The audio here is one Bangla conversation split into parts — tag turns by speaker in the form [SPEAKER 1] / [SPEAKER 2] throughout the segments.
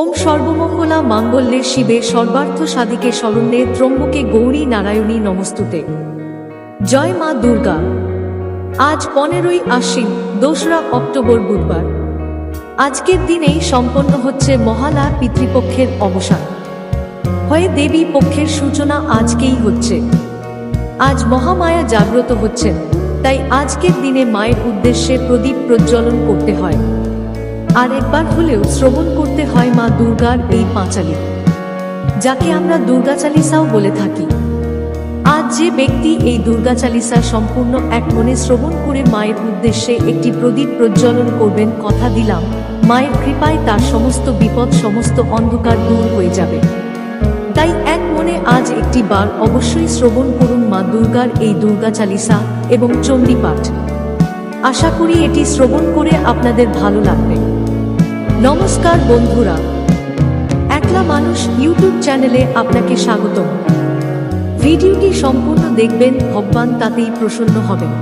[SPEAKER 1] ওম সর্বমঙ্গলা মাঙ্গল্যে শিবে সর্বার্থ সাধিকে শরণ্যে ত্রম্বকে গৌরী নারায়ণী নমস্তুতে। জয় মা দুর্গা। আজ পনেরোই আশ্বিন, দোসরা অক্টোবর বুধবার। আজকের দিনেই সম্পন্ন হচ্ছে মহালয়া পিতৃপক্ষের অবসান। হয়ে দেবী পক্ষের সূচনা আজকেই হচ্ছে। আজ মহামায়া জাগ্রত হচ্ছেন, তাই আজকের দিনে মায়ের উদ্দেশ্যে প্রদীপ প্রজ্বলন করতে হয়। আর একবার হলেও শ্রবণ করতে হয় মা দুর্গার এই পাঁচালি। যাকে আমরা দুর্গা চালিসাও বলে থাকি। আজ যে ব্যক্তি এই দুর্গা চালিসা সম্পূর্ণ এক মনে শ্রবণ করে মায়ের উদ্দেশ্যে একটি প্রদীপ প্রজ্বলন করবেন কথা দিলাম, মায়ের কৃপায় তার সমস্ত বিপদ, সমস্ত অন্ধকার দূর হয়ে যাবে। তাই এক মনে আজ একটি বার অবশ্যই শ্রবণ করুন মা দুর্গার এই দুর্গা চালিসা এবং চণ্ডী পাঠ আশা করি এটি শ্রবণ করে আপনাদের ভালো লাগবে। নমস্কার বন্ধুরা। একলা মানুষ ইউটিউব চ্যানেলে আপনাকে স্বাগতম। ভিডিওটি সম্পূর্ণ দেখবেন, ভগবান তাতেই প্রসন্ন হবেন।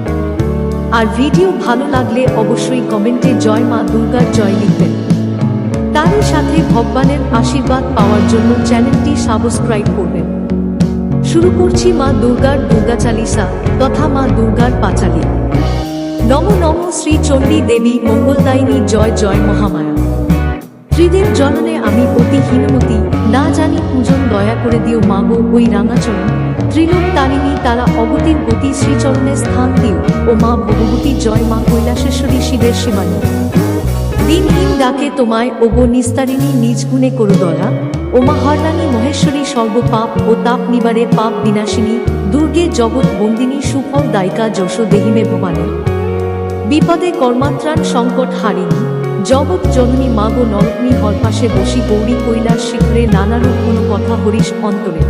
[SPEAKER 1] আর ভিডিও ভালো লাগলে অবশ্যই কমেন্টে জয় মা দুর্গার জয় লিখবেন। তারই সাথে ভগবানের আশীর্বাদ পাওয়ার জন্য চ্যানেলটি সাবস্ক্রাইব করবেন। শুরু করছি মা দুর্গার দুর্গা চালিসা তথা মা দুর্গার পাঁচালী। নম নম শ্রী চণ্ডী দেবী মঙ্গলদায়িনী জয় জয় মহামায়া। ত্রিদেব জননে আমি অতি হীনমতি। না জানি পূজন দয়া করে দিও মাগো ওই রাঙাচরণ। ত্রিলোক তারিণী তারা অবতীর গতি শ্রীচরণে স্থান দিও। ও মা ভগবতী জয় মা কৈলাসেশ্বরী শিবের শিবানী দিনহীন ডাকে তোমায় ওগো নিস্তারিণী নিজ গুণে করু দয়া ও মা হররানী মহেশ্বরী সর্বপাপ ও তাপ নিবারে পাপ বিনাশিনী। দুর্গে জগৎ বন্দিনী সুফল দায়িকা যশো দেহিমে ভবানী। বিপদে কর্মাত্রাণ সংকট হারিণী। জগৎ জননী মাগো নরগ্নি হরপাশে বসি গৌরী কৈলাস শিখরে নানারূপ কোনো কথা হরিশ অন্তরে।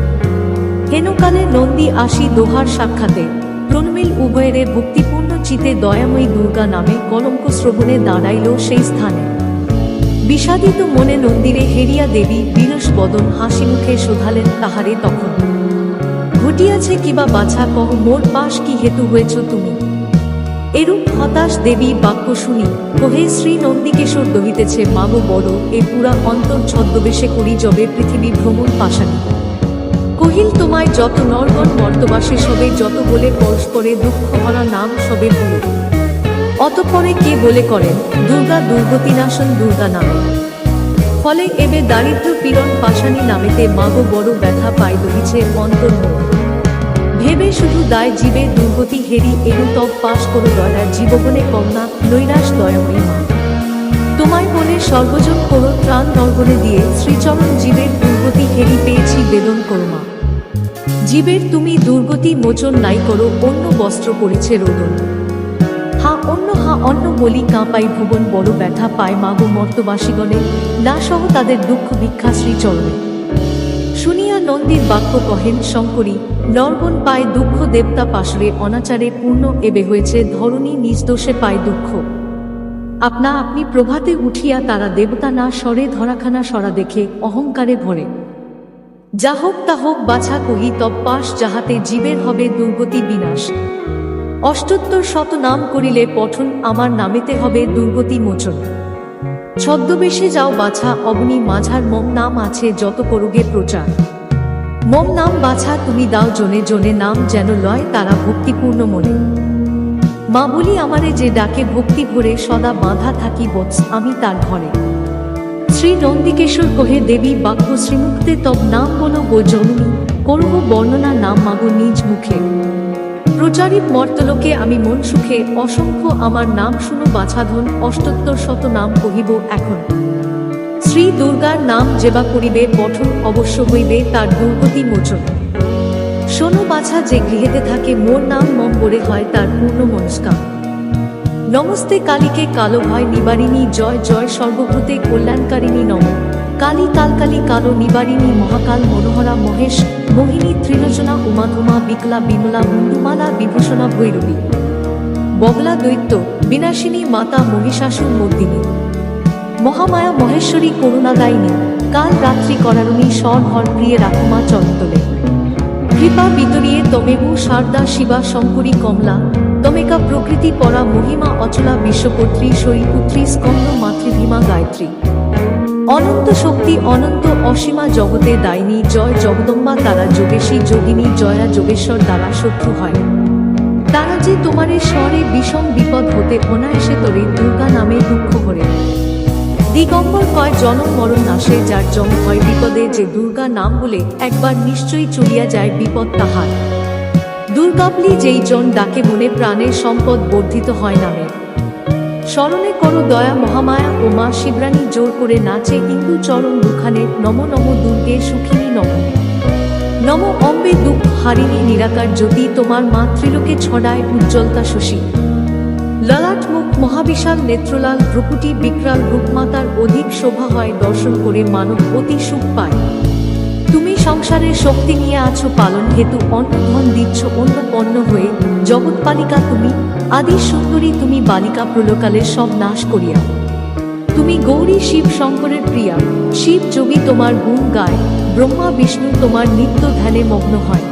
[SPEAKER 1] হেনকালে নন্দী আসি দোহার সাক্ষাতে। প্রণমিল উভয়েরে ভক্তিপূর্ণ চিতে দয়াময়ী দুর্গা নামে কলঙ্ক শ্রবণে দাঁড়াইল সেই স্থানে। বিষাদিত মনে নন্দিরে হেরিয়া দেবী বিরস বদন হাসি মুখে শোধালেন তাহারে তখন। ঘটিয়াছে কিবা বাছা কহ, মোর পাশ কি হেতু হয়েছ তুমি? এরূপ হতাশ দেবী বাক্য শুনি, কহে শ্রী নন্দিকেশর দহিতেছে, মাগো বড়, এ পুরা অন্তর ছদ্মবেশে করি যবে পৃথিবী ভ্রমণ পাশানি। কহিল, তোমায় যত নরগণ মর্তবাসে সবে, যত বলে পরস্পরে দুঃখ ভরা নাম সবে বলো অতপরে কে বলে করেন দুর্গা দুর্গতিনাশন দুর্গা নামে। ফলে এবে দারিদ্র পীড়ন পাশানি নামেতে মাগো বড় ব্যথা পাই দহিছে অন্তর মোর। ভেবে শুধু দায় জীবে, দুর্গতি হেরি, এরু তব পাশ করো দয়ার জীবগণে কন্যা নৈরাশ দয়াময়ী মা তোমায় বলে সর্বজন করো, ত্রাণ নর্গণে দিয়ে শ্রীচরণ জীবের দুর্গতি হেরি পেয়েছি বেদন করো মা জীবের তুমি দুর্গতি মোচন নাই করো, অন্য বস্ত্র পড়েছে রোদন। হা অন্য হা অন্য বলি কাঁপাই ভুবন, বড় ব্যথা পায় মাগো মর্তবাসীগণে না সহ তাদের দুঃখ ভিক্ষা শ্রীচরণে। শুনিয়া নন্দীর বাক্য কহেন, শঙ্করী, নরগণ পায় দুঃখ, দেবতা পাশরে অনাচারে পূর্ণ, এবে হয়েছে ধরণী নিজ দোষে পায় দুঃখ। আপনা আপনি প্রভাতে উঠিয়া তারা দেবতা না, স্বরে ধরাখানা সরা দেখে অহংকারে ভরে। যা হোক তা হোক, বাছা কহি, তব পাশ যাহাতে জীবের হবে দুর্গতি বিনাশ। অষ্টোত্তর শত নাম করিলে পঠন, আমার নামেতে হবে দুর্গতি মোচন। ছদ্মবেশে যাও বাছা অবনি মাঝার মম নাম আছে যত করুগে প্রচার। মম নাম বাছা, তুমি দাও জনে জনে নাম যেন লয় তারা ভক্তিপূর্ণ মনে। মা বলি আমারে যে ডাকে ভক্তি ভরে, সদা বাঁধা থাকি বৎস আমি তার ঘরে। শ্রী নন্দিকেশ্বর কহে, দেবী, বাক্য শ্রীমুক্তে তব নাম বলো গো জননী, করব বর্ণনা নাম মাগো নিজ মুখে। প্রচারিত মর্তলোকে আমি মন সুখে অসংখ্য আমার নাম শুনো বাছাধন, অষ্টোত্তর শত নাম কহিব এখন। শ্রী দুর্গার নাম যেবা করিবে, পঠন অবশ্য হইবে তার দুর্গতি মোচন। শোনো বাছা যে গৃহেতে থাকে, মোর নাম মম্বরে হয় তার পূর্ণ মনস্কাম। নমস্তে কালীকে, কালো ভয় নিবারিণী, জয় জয় সর্বভূতে কল্যাণকারিণী নম। কালী কালকালী কালো নিবারিণী মহাকাল মনোহরা মহেশ, মোহিনী, ত্রিলোচনা, উমাধুমা, বিকলা, বিমলা মুন্ডুমালা বিভূষণা, ভৈরবী। বগলা দৈত্য, বিনাশিনী, মাতা মহিষাসুর মর্দিনী। মহামায়া মহেশ্বরী করুণাদায়িনী কাল রাত্রি করারুণী স্বর প্রিয়ে রাখমা চরন্তলে কৃপা বিতরিয়ে তমেবু সারদা শিবা শঙ্করী কমলা, তমেকা প্রকৃতি পরা মহিমা অচলা বিশ্বপত্রী শৈলপুত্রী স্কন্দ মাতৃভীমা গায়ত্রী। অনন্ত শক্তি, অনন্ত অসীমা জগতে দায়নী, জয় জগদম্বা তারা যোগেশী যোগিনী জয়া যোগেশ্বর দ্বারা শত্রু হয়। তারা যে তোমারে স্বরে বিষম বিপদ হতে অনায়াসে তরে দুর্গা নামে দুঃখ করে দিগম্বর কয়, জনম মরণ নাশে, যার জম হয় বিপদে, যে দুর্গা নাম বলে একবার নিশ্চয়ই চলিয়া যায় বিপদ তাহার। দুর্গাবলি যেই জন ডাকে মনে, প্রাণের সম্পদ বর্ধিত হয় নামে। স্মরণে করো দয়া, মহামায়া ও মা শিবরানী, জোর করে নাচে হিন্দু চরণ দুখানে, নম নম দুর্গে সুখিনী নম। নম অম্বে দুঃখ হারিণী নিরাকার জ্যোতি, তোমার মা ত্রিলোকে ছড়ায় উজ্জ্বলতা শশী। ললাট মুখ মহাবিশাল নেত্রলাল, ভ্রুকুটি বিকরাল, রূপমাতার অধিক শোভা হয় দর্শন করে মানব অতি সুখ পায়। তুমি সংসারের শক্তি নিয়ে আছো পালন হেতু অন্ন ধন দিচ্ছ অন্য পণ্য হয়ে। জগৎপালিকা তুমি আদি সুন্দরী তুমি বালিকা প্রলোকালের সব নাশ করিয়া। তুমি গৌরী শিব শঙ্করের প্রিয়া, শিব যোগী তোমার গুণ গায়, ব্রহ্মা বিষ্ণু তোমার নিত্য ধ্যানে মগ্ন হয়।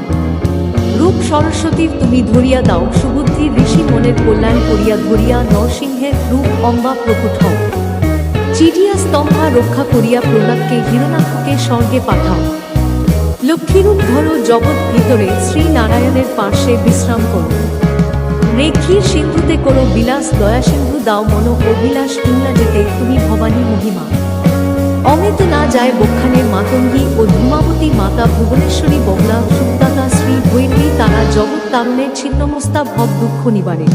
[SPEAKER 1] রূপ সরস্বতীর তুমি ধরিয়া দাও সুবুদ্ধি ঋষি মনের কল্যাণ করিয়া ধরিয়া নরসিংহের রূপ অম্বা প্রকট হও। চিটিয়া স্তম্ভা রক্ষা করিয়া প্রহ্লাদকে হিরণাক্ষকে স্বর্গে পাঠাও। লক্ষ্মীরূপ ধরো জগৎ ভিতরে শ্রীনারায়ণের পার্শ্বে বিশ্রাম করো। রেখির সিন্ধুতে করো বিলাস, দয়া সিন্ধু দাও মন, অভিলাষ কিন্না যেতে তুমি ভবানী মহিমা। অমিত না যায় বক্ষানের মাতঙ্গী ও ধূমাবতী মাতা ভুবনেশ্বরী বগলা সুদাতা শ্রী ভৈরবী তারা জগৎ তারুণের ছিন্নমস্তা ভব দুঃখ নিবারে।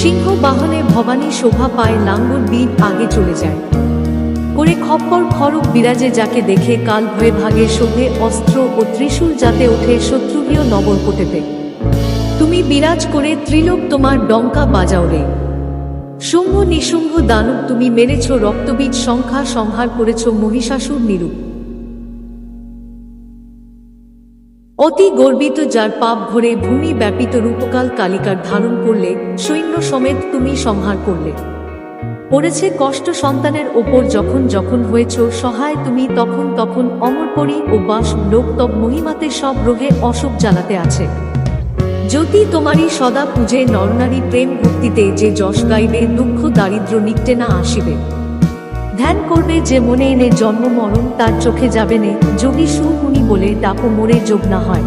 [SPEAKER 1] সিংহ বাহনে ভবানী শোভা পায়, লাঙ্গুর বীর আগে চলে যায়। করে খপ্পর খড়ক বিরাজে যাকে দেখে কাল ভয়ে ভাগে শোভে অস্ত্র ও ত্রিশূল যাতে ওঠে শত্রুগীয় নগর কোটেতে তুমি বিরাজ করে ত্রিলোক তোমার ডঙ্কা বাজাও রে। শুম্ভ নিশুম্ভ দানব তুমি মেরেছ রক্তবীজ সংখ্যা সংহার করেছ মহিষাসুর নিরূপ। অতি গর্বিত যার পাপ ভরে ভূমি ব্যাপিত রূপকাল কালিকার ধারণ করলে সৈন্য সমেত তুমি সংহার করলে। পড়েছে কষ্ট সন্তানের ওপর যখন যখন হয়েছ সহায় তুমি তখন তখন অমরপরি ও বাস লোকতব মহিমাতে সব রোহে অসুখ জ্বালাতে আছে। যদি তোমারই সদা পূজে নরনারী প্রেম ভক্তিতে যে যশ গাইবে দুঃখ দারিদ্র নিকটে না আসিবে। ধ্যান করবে যে মনে এনে জন্ম মরণ তার চোখে যাবে নে, যোগী সুহুনি বলে, ডাকো মোরে যোগ না হয়।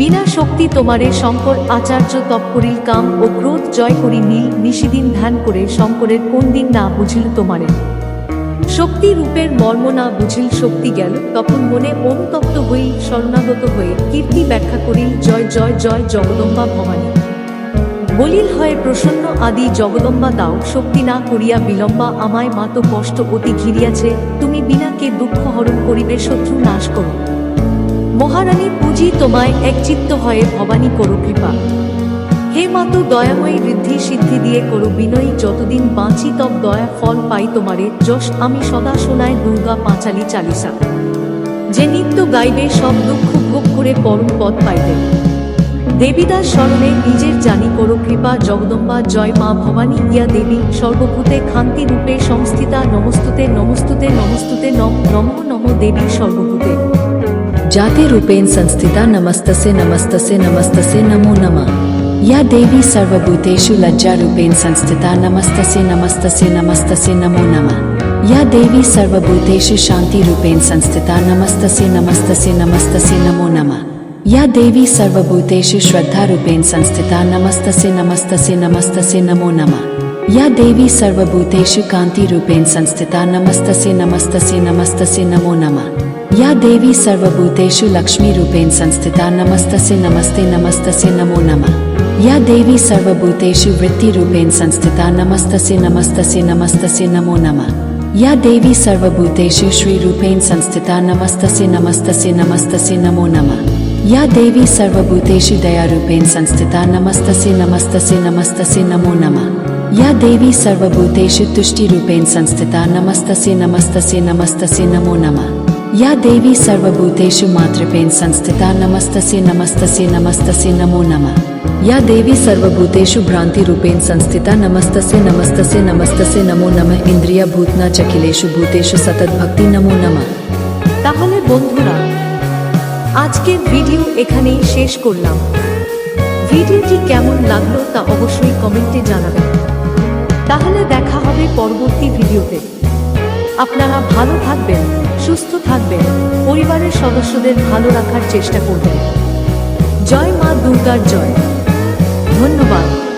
[SPEAKER 1] বিনা শক্তি তোমারে শঙ্কর আচার্য তপ করিল কাম ও ক্রোধ জয় করি নীল নিশিদিন ধ্যান করে শঙ্করের কোন দিন না বুঝিল তোমারে। শক্তি রূপের মর্ম না বুঝিল শক্তি গেল তখন মনে অনুতপ্ত হই শরণাগত হয়ে কীর্তি ব্যাখ্যা করিল জয় জয় জয় জগদম্বা ভবানী। বলিল হয় প্রসন্ন আদি জগদম্বা দাও, শক্তি না করিয়া বিলম্বা আমায় মাত কষ্ট অতি ঘিরিয়াছে, তুমি বিনাকে দুঃখ হরণ করিবে, শত্রু নাশ করো। মহারানী পুঁজি তোমায় একচিত্ত হয়ে ভবানী করো কৃপা। হে মাতো দয়াময়ী বৃদ্ধি সিদ্ধি দিয়ে করো বিনয়ী, যতদিন বাঁচি তব দয়া ফল পাই তোমারে, যশ আমি সদা শোনায় দুর্গা পাঁচালি চালিসা। যে নিত্য গাইবে, সব দুঃখ ভোগ করে পরম পদ পাইবে। দেবীদাস স্মরণে নিজের জানি করো কৃপা, জগদম্বা, জয় মা ভবানী, ইয়া দেবী, সর্বভূতে খান্তি রূপে সংস্থিতা, নমস্তুতে নমস্তুতে নমস্তুতে, নম নম নম দেবী সর্বভূতে।
[SPEAKER 2] જાતિ રૂપેણ સંસ્થિતા નમસ્તસે નમસ્તસે નમસ્તસે નમો નમઃ યા દેવી સર્વભૂતેષુ લજ્જારૂપેણ સંસ્થિતા નમસ્તસે નમસ્તસે નમસ્તસે નમો નમઃ યા દેવી સર્વભૂતેષુ શાંતિરૂપેણ સંસ્થિતા નમસ્તસે નમસ્તસે નમસ્તસે નમો નમઃ યા દેવી સર્વભૂતેષુ શ્રદ્ધારૂપેણ સંસ્થિતા નમસ્તસે નમસ્તસે નમસ્તસે નમો નમઃ યા દેવી સર્વભૂતેષુ કાંતિરૂપેણ સંસ્થિતા નમસ્તસે નમસ્તસે નમસ્તસે નમો નમઃ नमस्तसे नमस्तसे नमो नमः या देवी सर्वभूतेषु लक्ष्मी रूपेण संस्थिता नमस्तसे नमस्ते नमस्तसे नमो नमः या देवी सर्वभूतेषु वृत्ति रूपेण संस्थिता नमस्तसे नमस्तसे नमस्तसे नमो नमः या देवी सर्वभूतेषु श्री रूपेण संस्थिता नमस्तसे नमस्तसे नमस्तसे नमो नमः या देवी सर्वभूतेषु दया रूपेण संस्थिता नमस्तसे नमस्तसे नमस्तसे नमो नमः या देवी सर्वभूतेषु तुष्टि रूपेण संस्थिता नमस्तसे नमस्तसे नमस्तसे नमो नमः या देवी सर्वभूतेषु मातृपेण संस्थिता नमस्तसे नमस्तसे नमस्तसे नमो नमः या देवी सर्वभूतेषु भ्रांति रूपेण संस्थिता नमस्तसे नमस्तसे नमस्तसे नमो नमः इंद्रिया भूतना चकिलेषु भूतेषु सतत भक्ति नमो नमः
[SPEAKER 1] তাহলে বন্ধুরা আজকের ভিডিও এখানেই শেষ করলাম ভিডিওটি কেমন লাগলো তা অবশ্যই কমেন্টে জানাবেন তাহলে দেখা হবে পরবর্তী ভিডিওতে আপনারা ভালো থাকবেন, সুস্থ থাকবেন, পরিবারের সদস্যদের ভালো রাখার চেষ্টা করবেন। জয় মা দুর্গার জয়। ধন্যবাদ।